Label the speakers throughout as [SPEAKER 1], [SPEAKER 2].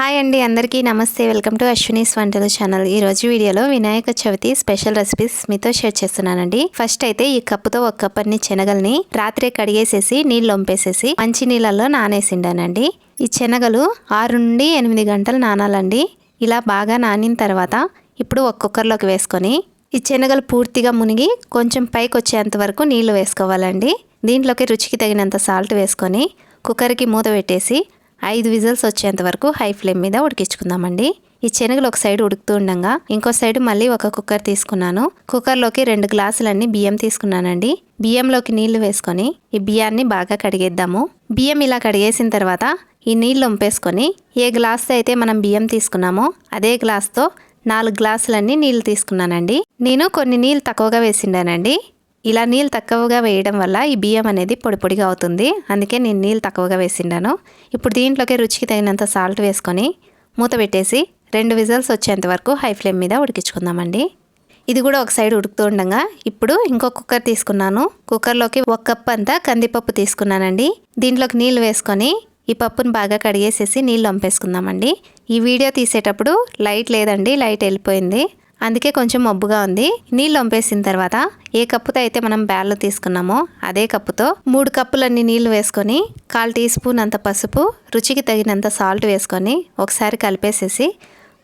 [SPEAKER 1] Hi అండి అందరికీ నమస్తే. వెల్కమ్ టు అశ్వినీస్ వంటలు ఛానల్. ఈ రోజు వీడియోలో వినాయక చవితి స్పెషల్ రెసిపీస్ మీతో షేర్ చేస్తున్నానండి. ఫస్ట్ అయితే ఈ కప్పుతో ఒక కప్ అన్ని శనగల్ని రాత్రే కడిగేసేసి నీళ్ళు వంపేసేసి మంచి నీళ్ళల్లో నానేసిండానండి. ఈ శనగలు ఆరు నుండి ఎనిమిది గంటలు నానాలండి. ఇలా బాగా నానిన తర్వాత ఇప్పుడు ఒక్కొక్కరిలోకి కుక్కర్లోకి వేసుకొని ఈ శనగలు పూర్తిగా మునిగి కొంచెం పైకి వచ్చేంత వరకు నీళ్ళు వేసుకోవాలండి. దీంట్లోకి రుచికి తగినంత సాల్ట్ వేసుకొని కుక్కర్కి మూత పెట్టేసి ఐదు విజిల్స్ వచ్చేంత వరకు హై ఫ్లేమ్ మీద ఉడికించుకుందామండి. ఈ శనగలు ఒక సైడ్ ఉడుకుతూ ఉండగా ఇంకో సైడ్ మళ్ళీ ఒక కుక్కర్ తీసుకున్నాను. కుక్కర్లోకి రెండు గ్లాసులన్నీ బియ్యం తీసుకున్నానండి. బియ్యంలోకి నీళ్ళు వేసుకొని ఈ బియ్యాన్ని బాగా కడిగేద్దాము. బియ్యం ఇలా కడిగేసిన తర్వాత ఈ నీళ్ళు వంపేసుకొని ఏ గ్లాస్తో అయితే మనం బియ్యం తీసుకున్నామో అదే గ్లాస్తో నాలుగు గ్లాసులన్నీ నీళ్ళు తీసుకున్నానండి. నేను కొన్ని నీళ్ళు తక్కువగా వేసిండానండి. ఇలా నీళ్ళు తక్కువగా వేయడం వల్ల ఈ బియ్యం అనేది పొడి పొడిగా అవుతుంది. అందుకే నేను నీళ్ళు తక్కువగా వేసిండాను. ఇప్పుడు దీంట్లోకి రుచికి తగినంత సాల్ట్ వేసుకొని మూత పెట్టేసి రెండు విజల్స్ వచ్చేంత వరకు హై ఫ్లేమ్ మీద ఉడికించుకుందామండి. ఇది కూడా ఒక సైడ్ ఉడుకుతూ ఉండగా ఇప్పుడు ఇంకో కుక్కర్ తీసుకున్నాను. కుక్కర్లోకి ఒక కప్ అంతా కందిపప్పు తీసుకున్నానండి. దీంట్లోకి నీళ్ళు వేసుకొని ఈ పప్పును బాగా కడిగేసేసి నీళ్ళు వంపేసుకుందామండి. ఈ వీడియో తీసేటప్పుడు లైట్ లేదండి లైట్ వెళ్ళిపోయింది. అందుకే కొంచెం మబ్బుగా ఉంది. నీళ్ళు వంపేసిన తర్వాత ఏ కప్పుతో అయితే మనం బ్యాల్లో తీసుకున్నామో అదే కప్పుతో మూడు కప్పులన్నీ నీళ్ళు వేసుకొని కాల్ టీ స్పూన్ అంత పసుపు రుచికి తగినంత సాల్ట్ వేసుకొని ఒకసారి కలిపేసేసి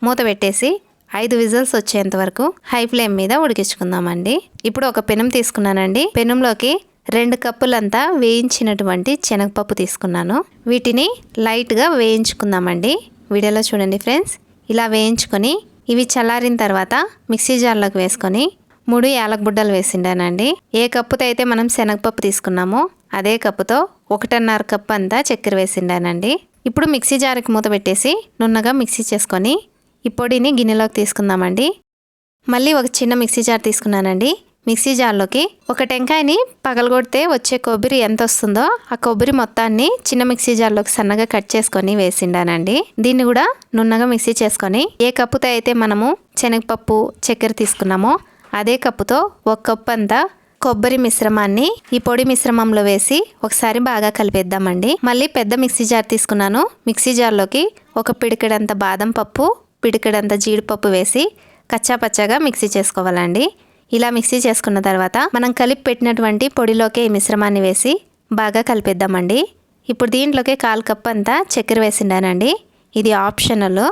[SPEAKER 1] మూత పెట్టేసి ఐదు విజిల్స్ వచ్చేంత వరకు హై ఫ్లేమ్ మీద ఉడికించుకుందామండి. ఇప్పుడు ఒక పెనం తీసుకున్నానండి. పెనంలోకి రెండు కప్పులంతా వేయించినటువంటి శనగపప్పు తీసుకున్నాను. వీటిని లైట్గా వేయించుకుందామండి. వీడియోలో చూడండి ఫ్రెండ్స్. ఇలా వేయించుకొని ఇవి చల్లారిన తర్వాత మిక్సీ జార్లోకి వేసుకొని మూడు యాలకబుడ్డలు వేసిండానండి. ఏ కప్పుతో అయితే మనం శనగపప్పు తీసుకున్నామో అదే కప్పుతో ఒకటిన్నర కప్పు అంతా చక్కెర వేసిండానండి. ఇప్పుడు మిక్సీ జార్కి మూత పెట్టేసి నున్నగా మిక్సీ చేసుకొని ఈ పొడిని గిన్నెలోకి తీసుకుందామండి. మళ్ళీ ఒక చిన్న మిక్సీ జార్ తీసుకున్నానండి. మిక్సీ జార్లోకి ఒక టెంకాయని పగలగొడితే వచ్చే కొబ్బరి ఎంత వస్తుందో ఆ కొబ్బరి మొత్తాన్ని చిన్న మిక్సీ జార్లోకి సన్నగా కట్ చేసుకొని వేసిండానండి. దీన్ని కూడా నున్నగా మిక్సీ చేసుకొని ఏ కప్పుతో అయితే మనము శనగపప్పు చక్కెర తీసుకున్నామో అదే కప్పుతో ఒక కప్పు అంతా కొబ్బరి మిశ్రమాన్ని ఈ పొడి మిశ్రమంలో వేసి ఒకసారి బాగా కలిపేద్దామండి. మళ్ళీ పెద్ద మిక్సీ జార్ తీసుకున్నాను. మిక్సీ జార్లోకి ఒక పిడికడంత బాదం పప్పు పిడికడంత జీడిపప్పు వేసి కచ్చాపచ్చాగా మిక్సీ చేసుకోవాలండి. ఇలా మిక్సీ చేసుకున్న తర్వాత మనం కలిపి పెట్టినటువంటి పొడిలోకి ఈ మిశ్రమాన్ని వేసి బాగా కలిపేద్దామండి. ఇప్పుడు దీంట్లోకి కాల్ కప్ అంతా చక్కెర వేసిండానండి. ఇది ఆప్షనల్.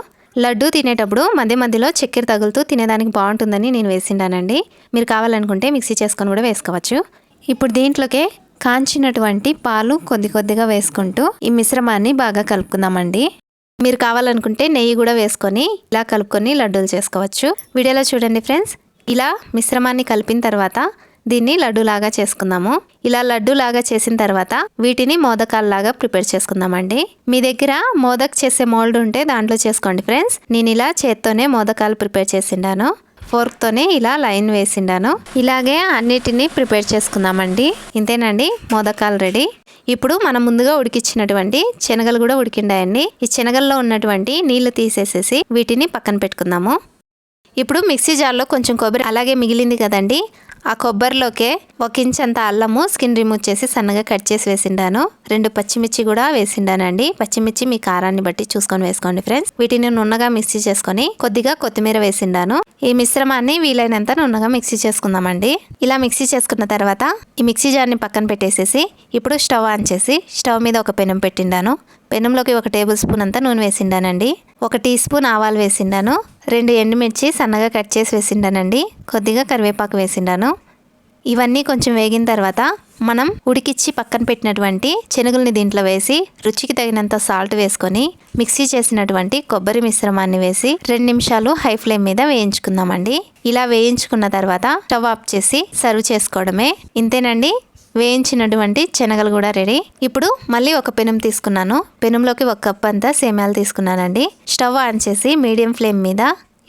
[SPEAKER 1] లడ్డు తినేటప్పుడు మధ్య మధ్యలో చక్కెర తగులుతూ తినేదానికి బాగుంటుందని నేను వేసిండానండి. మీరు కావాలనుకుంటే మిక్సీ చేసుకొని కూడా వేసుకోవచ్చు. ఇప్పుడు దీంట్లోకి కాంచినటువంటి పాలు కొద్ది కొద్దిగా వేసుకుంటూ ఈ మిశ్రమాన్ని బాగా కలుపుకుందామండి. మీరు కావాలనుకుంటే నెయ్యి కూడా వేసుకొని ఇలా కలుపుకొని లడ్డూలు చేసుకోవచ్చు. వీడియోలో చూడండి ఫ్రెండ్స్. ఇలా మిశ్రమాన్ని కలిపిన తర్వాత దీన్ని లడ్డూలాగా చేసుకుందాము. ఇలా లడ్డూలాగా చేసిన తర్వాత వీటిని మోదకాల్లాగా ప్రిపేర్ చేసుకుందామండి. మీ దగ్గర మోదక్ చేసే మోల్డ్ ఉంటే దాంట్లో చేసుకోండి ఫ్రెండ్స్. నేను ఇలా చేత్తోనే మోదకాలు ప్రిపేర్ చేసిండాను. ఫోర్క్తోనే ఇలా లైన్ వేసిండాను. ఇలాగే అన్నిటినీ ప్రిపేర్ చేసుకుందామండి. ఇంతేనండి మోదకాలు రెడీ. ఇప్పుడు మనం ముందుగా ఉడికిచ్చినటువంటి శనగలు కూడా ఉడికిండాయండి. ఈ శనగల్లో ఉన్నటువంటి నీళ్ళు తీసేసేసి వీటిని పక్కన పెట్టుకుందాము. ఇప్పుడు మిక్సీ జార్లో కొంచెం కొబ్బరి అలాగే మిగిలింది కదండి. ఆ కొబ్బరిలోకే ఒక ఇంచ్ అంత అల్లము స్కిన్ రిమూవ్ చేసి సన్నగా కట్ చేసి వేసిండాను. రెండు పచ్చిమిర్చి కూడా వేసిండానండి. పచ్చిమిర్చి మీ కారాన్ని బట్టి చూసుకొని వేసుకోండి ఫ్రెండ్స్. వీటిని నున్నగా మిక్సీ చేసుకొని కొద్దిగా కొత్తిమీర వేసిండాను. ఈ మిశ్రమాన్ని వీలైనంత నున్నగా మిక్సీ చేసుకుందామండి. ఇలా మిక్సీ చేసుకున్న తర్వాత ఈ మిక్సీ జార్ని పక్కన పెట్టేసేసి ఇప్పుడు స్టవ్ ఆన్ చేసి స్టవ్ మీద ఒక పెనం పెట్టిండాను. పెనంలోకి ఒక టేబుల్ స్పూన్ అంతా నూనె వేసిండానండి. ఒక టీ స్పూన్ ఆవాలు వేసిండాను. రెండు ఎండుమిర్చి సన్నగా కట్ చేసి వేసిండానండి. కొద్దిగా కరివేపాకు వేసిండాను. ఇవన్నీ కొంచెం వేగిన తర్వాత మనం ఉడికిచ్చి పక్కన పెట్టినటువంటి శనగల్ని దీంట్లో వేసి రుచికి తగినంత సాల్ట్ వేసుకొని మిక్సీ చేసినటువంటి కొబ్బరి మిశ్రమాన్ని వేసి రెండు నిమిషాలు హై ఫ్లేమ్ మీద వేయించుకుందామండి. ఇలా వేయించుకున్న తర్వాత స్టవ్ ఆఫ్ చేసి సర్వ్ చేసుకోవడమే. ఇంతేనండి? వేయించినటువంటి శనగలు కూడా రెడీ. ఇప్పుడు మళ్ళీ ఒక పెనం తీసుకున్నాను. పెనంలోకి ఒక కప్ అంతా సేమ్యాలు తీసుకున్నానండి. స్టవ్ ఆన్ చేసి మీడియం ఫ్లేమ్ మీద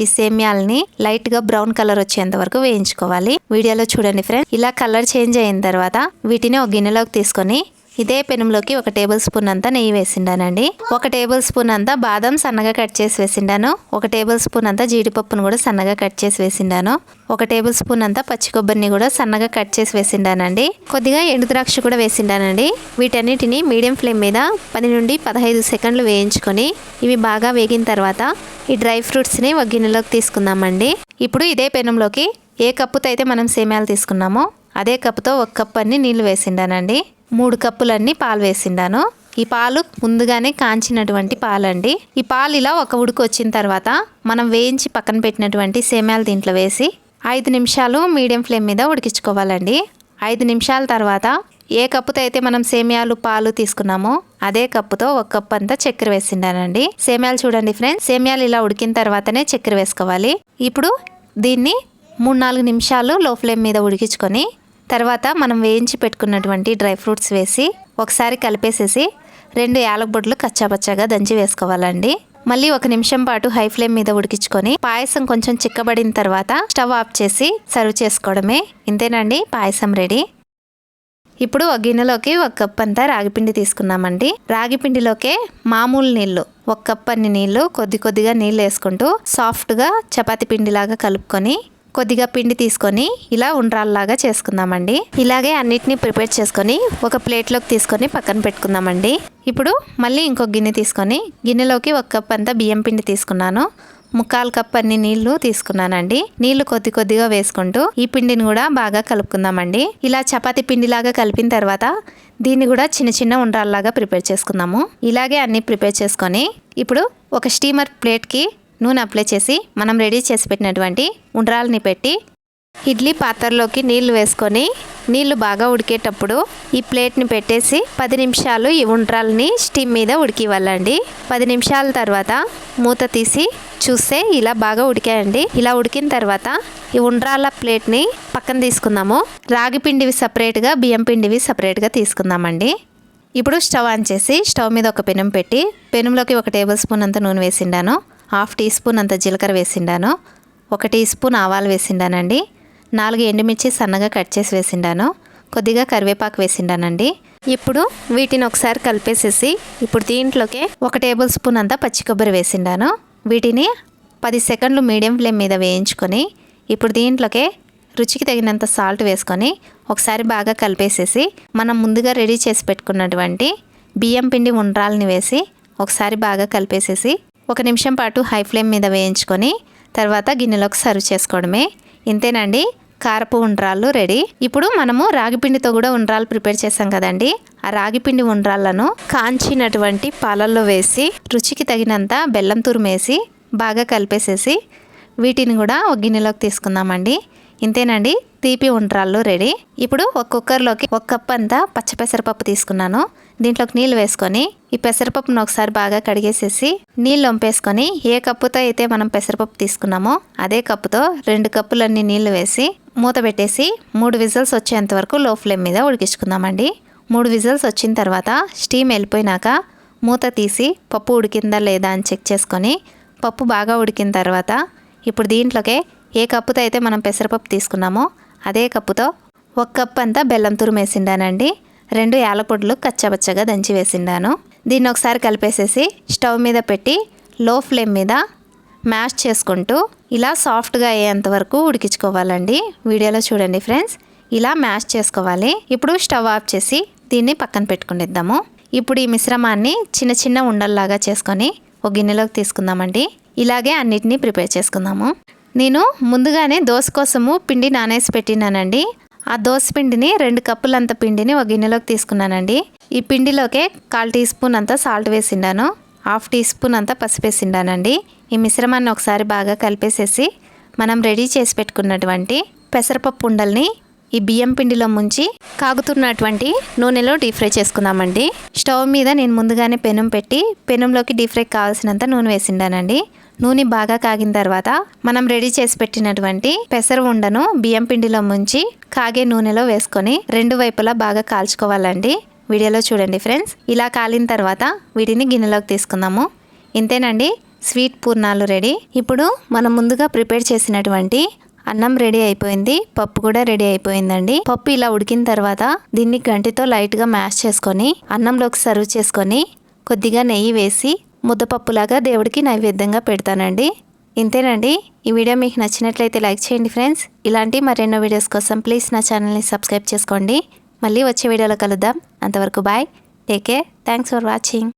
[SPEAKER 1] ఈ సేమ్యాలని లైట్గా బ్రౌన్ కలర్ వచ్చేంత వరకు వేయించుకోవాలి. వీడియోలో చూడండి ఫ్రెండ్స్. ఇలా కలర్ చేంజ్ అయిన తర్వాత వీటిని ఒక గిన్నెలోకి తీసుకొని ఇదే పెనంలోకి ఒక టేబుల్ స్పూన్ అంతా నెయ్యి వేసిండానండి. ఒక టేబుల్ స్పూన్ అంతా బాదం సన్నగా కట్ చేసి వేసిండాను. ఒక టేబుల్ స్పూన్ అంతా జీడిపప్పును కూడా సన్నగా కట్ చేసి వేసిండాను. ఒక టేబుల్ స్పూన్ అంతా పచ్చి కొబ్బరిని కూడా సన్నగా కట్ చేసి వేసిండానండి. కొద్దిగా ఎండు ద్రాక్ష కూడా వేసిండానండి. వీటన్నిటిని మీడియం ఫ్లేమ్ మీద పది నుండి పదహైదు సెకండ్లు వేయించుకొని ఇవి బాగా వేగిన తర్వాత ఈ డ్రై ఫ్రూట్స్ని ఒక గిన్నెలోకి తీసుకుందామండి. ఇప్పుడు ఇదే పెనంలోకి ఏ కప్పుతో అయితే మనం సేమ్యాలు తీసుకున్నామో అదే కప్పుతో ఒక కప్పు అన్ని నీళ్ళు వేసిండానండి. మూడు కప్పులన్నీ పాలు వేసిండాను. ఈ పాలు ముందుగానే కాంచినటువంటి పాలండి. ఈ పాలు ఇలా ఒక ఉడుకు వచ్చిన తర్వాత మనం వేయించి పక్కన పెట్టినటువంటి సేమ్యాలు దీంట్లో వేసి ఐదు నిమిషాలు మీడియం ఫ్లేమ్ మీద ఉడికించుకోవాలండి. ఐదు నిమిషాల తర్వాత ఏ కప్పుతో అయితే మనం సేమ్యాలు పాలు తీసుకున్నామో అదే కప్పుతో ఒక కప్పు అంతా చక్కెర వేసిండానండి. సేమ్యాలు చూడండి ఫ్రెండ్స్ సేమ్యాలు ఇలా ఉడికిన తర్వాతనే చక్కెర వేసుకోవాలి. ఇప్పుడు దీన్ని మూడు నాలుగు నిమిషాలు లో ఫ్లేమ్ మీద ఉడికించుకొని తర్వాత మనం వేయించి పెట్టుకున్నటువంటి డ్రై ఫ్రూట్స్ వేసి ఒకసారి కలిపేసేసి రెండు యాలకబొడ్లు కచ్చాపచ్చాగా దంచి వేసుకోవాలండి. మళ్ళీ ఒక నిమిషం పాటు హై ఫ్లేమ్ మీద ఉడికించుకొని పాయసం కొంచెం చిక్కబడిన తర్వాత స్టవ్ ఆఫ్ చేసి సర్వ్ చేసుకోవడమే. ఇంతేనండి? పాయసం రెడీ. ఇప్పుడు ఒక గిన్నెలోకి ఒక కప్ అంతా రాగిపిండి తీసుకున్నామండి. రాగిపిండిలోకే మామూలు నీళ్ళు ఒక కప్ అన్ని నీళ్ళు కొద్ది కొద్దిగా నీళ్ళు వేసుకుంటూ సాఫ్ట్గా చపాతి పిండిలాగా కలుపుకొని కొద్దిగా పిండి తీసుకొని ఇలా ఉండ్రాల్లాగా చేసుకుందామండి. ఇలాగే అన్నిటినీ ప్రిపేర్ చేసుకొని ఒక ప్లేట్లోకి తీసుకొని పక్కన పెట్టుకుందామండి. ఇప్పుడు మళ్ళీ ఇంకొక గిన్నె తీసుకొని గిన్నెలోకి ఒక కప్ అంతా బియ్యం పిండి తీసుకున్నాను. ముక్కాలు కప్ అన్ని నీళ్ళు తీసుకున్నానండి. నీళ్ళు కొద్ది కొద్దిగా వేసుకుంటూ ఈ పిండిని కూడా బాగా కలుపుకుందామండి. ఇలా చపాతి పిండిలాగా కలిపిన తర్వాత దీన్ని కూడా చిన్న చిన్న ఉండ్రాల్లాగా ప్రిపేర్ చేసుకుందాము. ఇలాగే అన్ని ప్రిపేర్ చేసుకొని ఇప్పుడు ఒక స్టీమర్ ప్లేట్కి నూనె అప్లై చేసి మనం రెడీ చేసి పెట్టినటువంటి ఉండ్రాలని పెట్టి ఇడ్లీ పాత్రలోకి నీళ్ళు వేసుకొని నీళ్ళు బాగా ఉడికేటప్పుడు ఈ ప్లేట్ని పెట్టేసి పది నిమిషాలు ఈ ఉండ్రాలని స్టీమ్ మీద ఉడికివ్వాలండి. పది నిమిషాల తర్వాత మూత తీసి చూస్తే ఇలా బాగా ఉడికాయండి. ఇలా ఉడికిన తర్వాత ఈ ఉండ్రాల ప్లేట్ని పక్కన తీసుకుందాము. రాగి పిండివి సపరేట్గా బియ్యం పిండివి సపరేట్గా తీసుకుందామండి. ఇప్పుడు స్టవ్ ఆన్ చేసి స్టవ్ మీద ఒక పెనం పెట్టి పెనంలోకి ఒక టేబుల్ స్పూన్ అంత నూనె వేసిండాను హాఫ్ టీ స్పూన్ అంత జీలకర్ర వేసిండాను. ఒక టీ స్పూన్ ఆవాలు వేసిండానండి. నాలుగు ఎండుమిర్చి సన్నగా కట్ చేసి వేసిండాను. కొద్దిగా కరివేపాకు వేసిండానండి. ఇప్పుడు వీటిని ఒకసారి కలిపేసేసి ఇప్పుడు దీంట్లోకి ఒక టేబుల్ స్పూన్ అంతా పచ్చి కొబ్బరి వేసిండాను. వీటిని పది సెకండ్లు మీడియం ఫ్లేమ్ మీద వేయించుకొని ఇప్పుడు దీంట్లోకి రుచికి తగినంత సాల్ట్ వేసుకొని ఒకసారి బాగా కలిపేసేసి మనం ముందుగా రెడీ చేసి పెట్టుకున్నటువంటి బియ్యం పిండి ఉండ్రాలని వేసి ఒకసారి బాగా కలిపేసేసి ఒక నిమిషం పాటు హై ఫ్లేమ్ మీద వేయించుకొని తర్వాత గిన్నెలోకి సర్వ్ చేసుకోవడమే. ఇంతేనండి? కారపు ఉండ్రాళ్ళు రెడీ. ఇప్పుడు మనము రాగిపిండితో కూడా ఉండ్రాలు ప్రిపేర్ చేసాం కదండి. ఆ రాగిపిండి ఉండ్రాళ్ళను కాంచినటువంటి పాలల్లో వేసి రుచికి తగినంత బెల్లం తురుమేసి బాగా కలిపేసేసి వీటిని కూడా ఒక గిన్నెలోకి తీసుకుందామండి. ఇంతేనండి? తీపి ఉండ్రాళ్ళు రెడీ. ఇప్పుడు ఒక కుక్కర్లోకి ఒక కప్ అంతా పచ్చ పెసరపప్పు తీసుకున్నాను. దీంట్లోకి నీళ్ళు వేసుకొని ఈ పెసరపప్పును ఒకసారి బాగా కడిగేసేసి నీళ్ళు వంపేసుకొని ఏ కప్పుతో అయితే మనం పెసరపప్పు తీసుకున్నామో అదే కప్పుతో రెండు కప్పులన్నీ నీళ్ళు వేసి మూత పెట్టేసి మూడు విజిల్స్ వచ్చేంత వరకు లో ఫ్లేమ్ మీద ఉడికించుకుందామండి. మూడు విజిల్స్ వచ్చిన తర్వాత స్టీమ్ వెళ్ళిపోయినాక మూత తీసి పప్పు ఉడికిందా లేదా అని చెక్ చేసుకొని పప్పు బాగా ఉడికిన తర్వాత ఇప్పుడు దీంట్లోకే ఏ కప్పుతో అయితే మనం పెసరపప్పు తీసుకున్నామో అదే కప్పుతో ఒక కప్ అంతా బెల్లం తురుమేసిండానండి. రెండు యాలపొడులు కచ్చబచ్చగా దంచి వేసిండాను దీన్ని ఒకసారి కలిపేసేసి స్టవ్ మీద పెట్టి లో ఫ్లేమ్ మీద మ్యాష్ చేసుకుంటూ ఇలా సాఫ్ట్గా అయ్యేంత వరకు ఉడికించుకోవాలండి. వీడియోలో చూడండి ఫ్రెండ్స్. ఇలా మ్యాష్ చేసుకోవాలి. ఇప్పుడు స్టవ్ ఆఫ్ చేసి దీన్ని పక్కన పెట్టుకునిద్దాము ఇప్పుడు ఈ మిశ్రమాన్ని చిన్న చిన్న ఉండల్లాగా చేసుకొని ఒక గిన్నెలోకి తీసుకుందామండి. ఇలాగే అన్నిటినీ ప్రిపేర్ చేసుకుందాము. నేను ముందుగానే దోశ కోసము పిండి నానేసి పెట్టినానండి. ఆ దోశ పిండిని రెండు కప్పులంత పిండిని ఒక గిన్నెలోకి తీసుకున్నానండి. ఈ పిండిలోకే కాల్ టీ స్పూన్ అంతా సాల్ట్ వేసిండాను. హాఫ్ టీ స్పూన్ అంతా పసుపు వేసిండానండి. ఈ మిశ్రమాన్ని ఒకసారి బాగా కలిపేసేసి మనం రెడీ చేసి పెట్టుకున్నటువంటి పెసరపప్పు ఉండల్ని ఈ బియ్యం పిండిలో ముంచి కాగుతున్నటువంటి నూనెలో డీప్ ఫ్రై చేసుకుందామండి. స్టవ్ మీద నేను ముందుగానే పెనం పెట్టి పెనంలోకి డీప్ ఫ్రై కావాల్సినంత నూనె వేసిండానండి. నూనె బాగా కాగిన తర్వాత మనం రెడీ చేసి పెట్టినటువంటి పెసర ఉండను బియ్యం పిండిలో ముంచి కాగే నూనెలో వేసుకొని రెండు వైపులా బాగా కాల్చుకోవాలండి. వీడియోలో చూడండి ఫ్రెండ్స్. ఇలా కాలిన తర్వాత వీటిని గిన్నెలోకి తీసుకుందాము. ఇంతేనండి. స్వీట్ పూర్ణాలు రెడీ. ఇప్పుడు మనం ముందుగా ప్రిపేర్ చేసినటువంటి అన్నం రెడీ అయిపోయింది. పప్పు కూడా రెడీ అయిపోయిందండి. పప్పు ఇలా ఉడికిన తర్వాత దీన్ని గంటితో లైట్గా మ్యాష్ చేసుకొని అన్నంలోకి సర్వ్ చేసుకొని కొద్దిగా నెయ్యి వేసి ముద్దపప్పులాగా దేవుడికి నైవేద్యంగా పెడతానండి. ఇంతేనండి. ఈ వీడియో మీకు నచ్చినట్లయితే లైక్ చేయండి ఫ్రెండ్స్. ఇలాంటి మరెన్నో వీడియోస్ కోసం ప్లీజ్ నా ఛానల్ని సబ్స్క్రైబ్ చేసుకోండి. మళ్ళీ వచ్చే వీడియోలో కలుద్దాం. అంతవరకు bye. Take care. Thanks for watching.